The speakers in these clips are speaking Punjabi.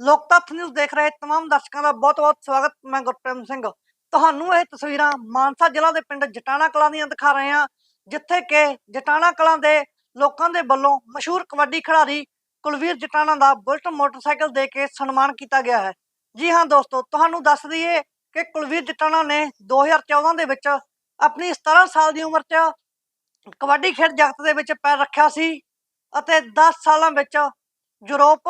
ਲੋਕਤੱਥ ਨਿਊਜ਼ ਦੇਖ ਰਹੇ तमाम ਦਰਸ਼ਕਾਂ ਦਾ ਬਹੁਤ-ਬਹੁਤ ਸਵਾਗਤ ਮੈਂ ਗੁਰਪ੍ਰੀਤ ਸਿੰਘ ਤੁਹਾਨੂੰ ਇਹ ਤਸਵੀਰਾਂ ਮਾਨਸਾ ਜ਼ਿਲ੍ਹਾ ਦੇ ਪਿੰਡ ਜਟਾਣਾ ਕਲਾਂ ਦੀਆਂ ਦਿਖਾ ਰਹੇ ਹਾਂ ਜਿੱਥੇ ਕਿ ਜਟਾਣਾ ਕਲਾਂ ਦੇ ਲੋਕਾਂ ਦੇ ਵੱਲੋਂ ਮਸ਼ਹੂਰ ਕਬੱਡੀ ਖਿਡਾਰੀ ਕੁਲਵੀਰ ਜਟਾਣਾ ਦਾ ਬੁਲਟ ਮੋਟਰਸਾਈਕਲ ਦੇ ਕੇ ਸਨਮਾਨ ਕੀਤਾ ਗਿਆ ਹੈ ਜੀ ਹਾਂ ਦੋਸਤੋ ਤੁਹਾਨੂੰ ਦੱਸ ਦਈਏ ਕਿ ਕੁਲਵੀਰ ਜਟਾਣਾ ਨੇ 2014 ਦੇ ਵਿੱਚ ਆਪਣੀ 17 ਸਾਲ ਦੀ ਉਮਰ 'ਚ ਕਬੱਡੀ ਖੇਡ ਜਗਤ ਦੇ ਵਿੱਚ ਪੈਰ ਰੱਖਿਆ ਸੀ ਅਤੇ 10 ਸਾਲਾਂ ਵਿੱਚ ਯੂਰਪ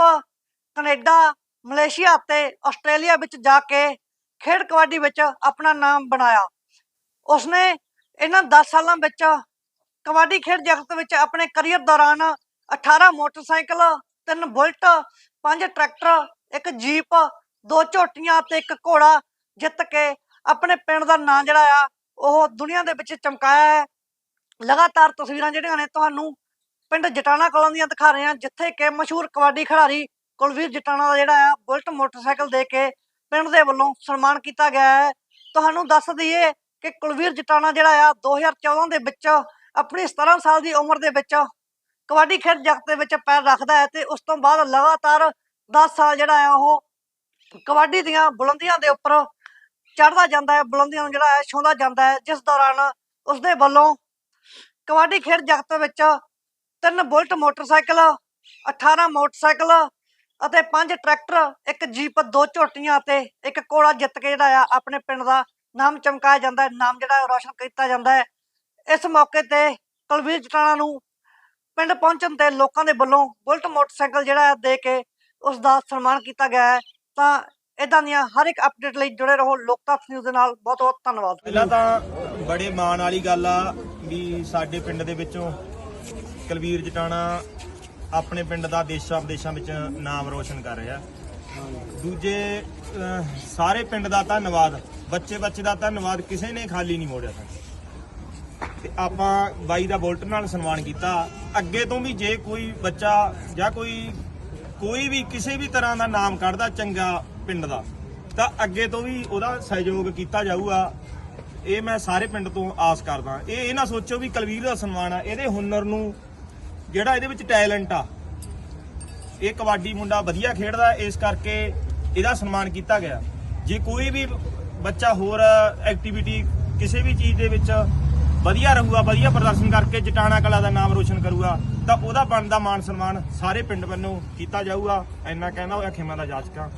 ਕੈਨੇਡਾ ਮਲੇਸ਼ੀਆ ਅਤੇ ਆਸਟ੍ਰੇਲੀਆ ਵਿੱਚ ਜਾ ਕੇ ਖੇਡ ਕਬੱਡੀ ਵਿੱਚ ਆਪਣਾ ਨਾਮ ਬਣਾਇਆ। ਉਸਨੇ ਇਹਨਾਂ 10 ਸਾਲਾਂ ਵਿੱਚ ਕਬੱਡੀ ਖੇਡ ਜਗਤ ਵਿੱਚ ਆਪਣੇ ਕਰੀਅਰ ਦੌਰਾਨ 18 ਮੋਟਰਸਾਈਕਲ, ਤਿੰਨ ਬੁਲਟ, ਪੰਜ ਟਰੈਕਟਰ, ਇੱਕ ਜੀਪ, ਦੋ ਝੋਟੀਆਂ ਤੇ ਇੱਕ ਘੋੜਾ ਜਿੱਤ ਕੇ ਆਪਣੇ ਪਿੰਡ ਦਾ ਨਾਂ ਜਿਹੜਾ ਆ, ਉਹ ਦੁਨੀਆ ਦੇ ਵਿੱਚ ਚਮਕਾਇਆ ਹੈ। ਲਗਾਤਾਰ ਤਸਵੀਰਾਂ ਜਿਹੜੀਆਂ ਨੇ ਤੁਹਾਨੂੰ ਪਿੰਡ ਜਟਾਣਾ ਕਲਾਂ ਦੀਆਂ ਦਿਖਾ ਰਹੇ ਹਾਂ, ਜਿੱਥੇ ਕਿ ਮਸ਼ਹੂਰ ਕਬੱਡੀ ਖਿਡਾਰੀ ਕੁਲਵੀਰ ਜਟਾਣਾ ਦਾ ਜਿਹੜਾ ਆ, ਬੁਲਟ ਮੋਟਰਸਾਈਕਲ ਦੇ ਕੇ ਪਿੰਡ ਦੇ ਵੱਲੋਂ ਸਨਮਾਨ ਕੀਤਾ ਗਿਆ ਹੈ। ਤੁਹਾਨੂੰ ਦੱਸ ਦਈਏ ਕਿ ਕੁਲਵੀਰ ਜਟਾਣਾ ਜਿਹੜਾ ਆ 2014 ਦੇ ਵਿੱਚ, ਆਪਣੀ 17 ਸਾਲ ਦੀ ਉਮਰ ਦੇ ਵਿੱਚ ਕਬੱਡੀ ਖੇਡ ਜਗਤ ਦੇ ਵਿੱਚ ਪੈਰ ਰੱਖਦਾ ਹੈ ਤੇ ਉਸ ਤੋਂ ਬਾਅਦ ਲਗਾਤਾਰ 10 ਸਾਲ ਜਿਹੜਾ ਆ, ਉਹ ਕਬੱਡੀ ਦੀਆਂ ਬੁਲੰਦੀਆਂ ਦੇ ਉੱਪਰ ਚੜਦਾ ਜਾਂਦਾ ਹੈ, ਬੁਲੰਦੀਆਂ ਨੂੰ ਜਿਹੜਾ ਹੈ ਛੋਂਦਾ ਜਾਂਦਾ ਹੈ। ਜਿਸ ਦੌਰਾਨ ਉਸ ਦੇ ਵੱਲੋਂ ਕਬੱਡੀ ਖੇਡ ਜਗਤ ਵਿੱਚ ਤਿੰਨ ਬੁਲਟ ਮੋਟਰਸਾਈਕਲ 18 ਮੋਟਰਸਾਈਕਲ ਅਤੇ ਪੰਜ ਟਰੈਕਟਰ, ਇੱਕ ਜੀਪ, ਦੋ ਝੋਟੀਆਂ ਅਤੇ ਇੱਕ ਘੋੜਾ ਜਿੱਤ ਕੇ ਜਿਹੜਾ ਆ ਆਪਣੇ ਪਿੰਡ ਦਾ ਨਾਮ ਚਮਕਾਇਆ ਜਾਂਦਾ ਹੈ, ਨਾਮ ਜਿਹੜਾ ਹੈ ਕੀਤਾ ਜਾਂਦਾ ਹੈ। ਇਸ ਮੌਕੇ ਤੇ ਕੁਲਵੀਰ ਜਟਾਣਾ ਨੂੰ ਪਿੰਡ ਪਹੁੰਚਣ ਤੇ ਲੋਕਾਂ ਦੇ ਵੱਲੋਂ ਬੁਲਟ ਮੋਟਰਸਾਈਕਲ ਜਿਹੜਾ ਦੇ ਕੇ ਉਸ ਦਾ ਸਨਮਾਨ ਕੀਤਾ ਗਿਆ ਹੈ। ਤਾਂ ਇਦਾਂ ਦੀਆਂ ਹਰ ਇੱਕ ਅਪਡੇਟ ਲਈ ਜੁੜੇ ਰਹੋ ਲੋਕਤੱਥ ਨਿਊਜ਼ ਦੇ ਨਾਲ। ਬਹੁਤ ਬਹੁਤ ਧੰਨਵਾਦ। ਪਹਿਲਾਂ ਤਾਂ ਬੜੇ ਮਾਣ ਵਾਲੀ ਗੱਲ ਆ ਵੀ ਸਾਡੇ ਪਿੰਡ ਦੇ ਵਿੱਚੋਂ ਕੁਲਵੀਰ ਜਟਾਣਾ ਆਪਣੇ ਪਿੰਡ ਦਾ ਦੇਸ਼ਾਂ ਵਿਦੇਸ਼ਾਂ ਵਿੱਚ ਨਾਮ ਰੋਸ਼ਨ ਕਰ ਰਿਹਾ। ਦੂਜੇ ਅਹ, ਸਾਰੇ ਪਿੰਡ ਦਾ ਧੰਨਵਾਦ ਬੱਚੇ ਬੱਚੇ ਦਾ ਧੰਨਵਾਦ ਕਿਸੇ ਨੇ ਖਾਲੀ ਨਹੀਂ ਮੋੜਿਆ ਸਾਡਾ ਤੇ ਆਪਾਂ ਬਾਈ ਦਾ ਬੋਲਟ ਨਾਲ ਸਨਮਾਨ ਕੀਤਾ। ਅੱਗੇ ਤੋਂ ਵੀ ਜੇ ਕੋਈ ਬੱਚਾ ਜਾਂ ਕੋਈ ਕੋਈ ਵੀ ਕਿਸੇ ਵੀ ਤਰ੍ਹਾਂ ਦਾ ਨਾਮ ਕੱਢਦਾ ਚੰਗਾ ਪਿੰਡ ਦਾ ਤਾਂ ਅੱਗੇ ਤੋਂ ਵੀ ਉਹਦਾ ਸਹਿਯੋਗ ਕੀਤਾ ਜਾਊਗਾ। ਇਹ ਮੈਂ ਸਾਰੇ ਪਿੰਡ ਤੋਂ ਆਸ ਕਰਦਾ। ਇਹ ਇਹ ਨਾ ਸੋਚੋ ਵੀ ਕਲਵੀਰ ਦਾ ਸਨਮਾਨ ਆ। ਇਹਦੇ ਹੁਨਰ ਨੂੰ ਜਿਹੜਾ ਇਹਦੇ ਵਿੱਚ ਟੈਲੈਂਟ ਆ। ਇਹ ਕਬੱਡੀ ਮੁੰਡਾ ਵਧੀਆ ਖੇਡਦਾ, ਇਸ ਕਰਕੇ ਇਹਦਾ ਸਨਮਾਨ ਕੀਤਾ ਗਿਆ। ਜੇ ਕੋਈ ਵੀ ਬੱਚਾ ਹੋਰ ਐਕਟੀਵਿਟੀ ਕਿਸੇ ਵੀ ਚੀਜ਼ ਦੇ ਵਿੱਚ ਵਧੀਆ ਰਹੂਗਾ, ਵਧੀਆ ਪ੍ਰਦਰਸ਼ਨ ਕਰਕੇ ਜਟਾਣਾ ਕਲਾ ਦਾ ਨਾਮ ਰੋਸ਼ਨ ਕਰੂਗਾ, ਤਾਂ ਉਹਦਾ ਬਣਦਾ ਮਾਨ ਸਨਮਾਨ ਸਾਰੇ ਪਿੰਡ ਵੱਲੋਂ ਕੀਤਾ ਜਾਊਗਾ। ਇੰਨਾ ਕਹਿੰਦਾ ਹੋਇਆ, ਖੇਮਾ ਦਾ ਜਾਚਕਾਂ।